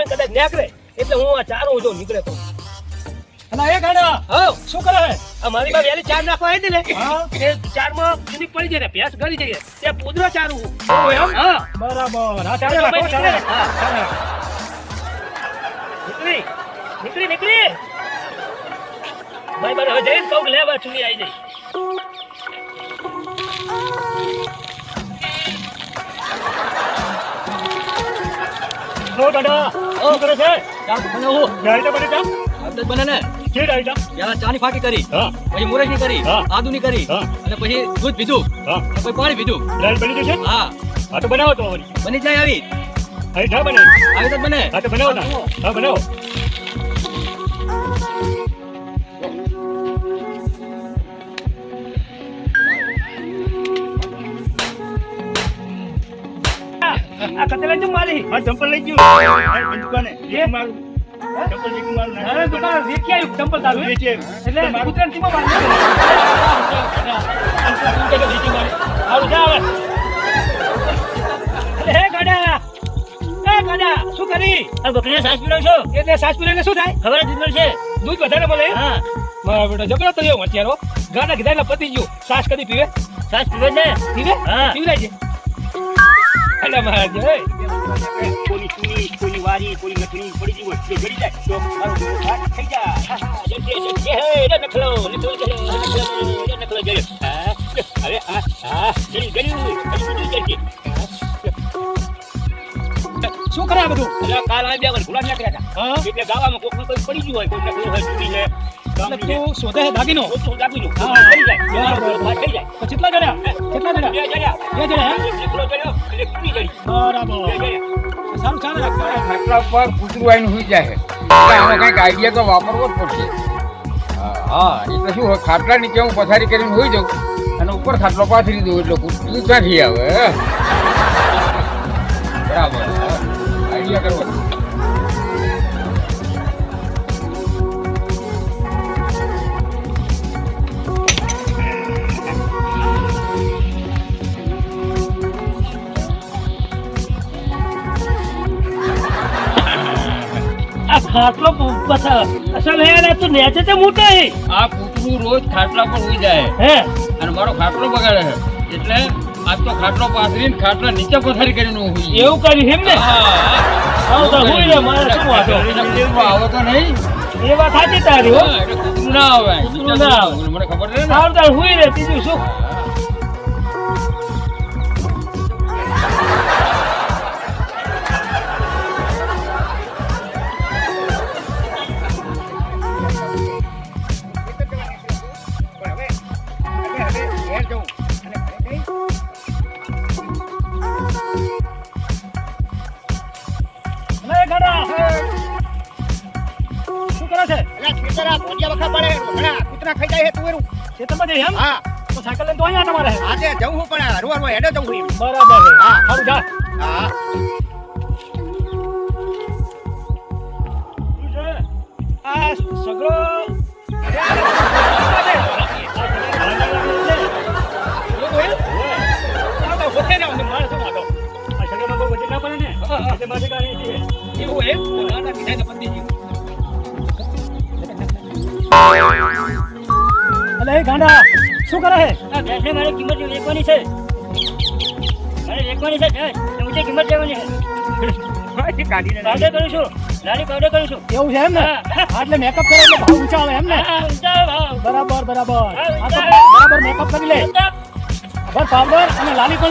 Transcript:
આવીને કદાચ નીકળે એટલે હું આ ચારું જો નીકળે તો. અને એ ગાડા હો. શું કરે? આ મારી બા વેલી ચાર નાખવા આવી ને હા. એ ચારમાં યુનિક પડી જાય ને ભેંસ ગળી જાય. તે પૂદરો ચારું ઓહ, એમ? હા. બરાબર. હા ચાલે રાખો ચાલે. હા. નીકળી નીકળી નીકળી. ભાઈ મારે હવે જઈને કહું લેવા ચૂડી આવી જાય ઓ ગાડા. શું કરે છે? ચા બનાવું ડાયટા બને ચા? આપણે બને ને કે ડાયટા પહેલા ચાની ફાકી કરી. હા. પછી મુરસની કરી. આદુ આદુની કરી. હા. અને પછી દૂધ પીધું. હા. પછી પાણી પીધું. ડાયટ બની જશે હા. હા તો બનાવો તો બની જાય આવી. હવે ના બને. આવી તો બને. હા તો બનાવો ના. હા બનાવો. આ આ કતરા ચમ મારી હા ચંપલ લઈ ગયું. દુકાને. એ? મારું. ચંપલ લઈ ગયું મારું અરે દુકાન વેચી આવ્યું. ચંપલ તારું વેચી એટલે. કૂતરાને સીમા બાંધી હારું જા હે ગાડા. ગાડા શું કરી? આ બકરીને સાસ પીવડાવ છો. એટલે સાસ પીને શું થાય? ખબર જ મળશે દૂધ વધારે મળે? હા. મારા બેટા જબરો તો એવું અત્યારે ગાડા કીધા પતી ગયો. સાસ કદી પીવે? સાસ પીવે ને. પીવે? હા. પીવડાય છે. એટલે મારા વારી પડી ગઈ હોય જાય તો થઈ જે, હે, નખલો, નખલો, નખલો, નખલો, નખલો. આ, હજી શું કરે બધું એટલે કાલ આ બે વાર ઘોડા નીકળ્યા હતા. એટલે ગાવામાં કંઈ પડી ગયું હોય, કોઈ નકલું હોય. તું શોધે દાગીનો દાગીનો કેટલા જણ્યા? બે બે. બરાબર. સારું ચાલે ખાટલા પર કૂતરું આવીને સુઈ જાય કંઈક આઈડિયા તો વાપરવો જ પડશે. હા, એટલે શું હોય ખાટલા નીચે હું પથારી કરીને હોઈ જાઉં. અને ઉપર ખાટલો પાથરી દઉં એટલે કૂતરું ક્યાંથી આવે બરાબર આઈડિયા કરવો. આ ખાટલો અસલ હે ને તું નેચે તે મોટો હે. આ કૂતરું રોજ ખાટલા પર હોઈ જાય. હે. અને મારો ખાટલો બગાડે છે. એટલે આજ તો ખાટલો પાથરીને ખાટલા નીચે પથારી કરીને હું એવું કર્યું એમ ને? હા તો હોય ને મારે શું વાંધો? આવો તો નહીં. એ વાત સાચી તારી હો. ના આવે. ના આવે. મને ખબર છે ને? તાર હુઈ રે બીજું શું? છે ખેતરમાં જઈ એમ? તો સાયકલ લઈને તો અહીંયા તમારે બરાબર છે. સારું જા. શું છે? આ એવું એમ? તો નાના કીધા ને ગયું. અલે એ ગાંડા શું કરે છે? આ ભેંસને મારે કિંમત લેવાની છે. મારે લેવાની છે ભેંસ. તો કિંમત લેવાની છે. પાવડર કરું છું લાલી પાવડર કરું છું. એવું છે એમ ને? એટલે મેકઅપ કરે એટલે ભાવ ઊંચા આવે એમ ને? બરાબર બરાબર. બરાબર મેકઅપ કરી લે. પાવડર અને લાલી પણ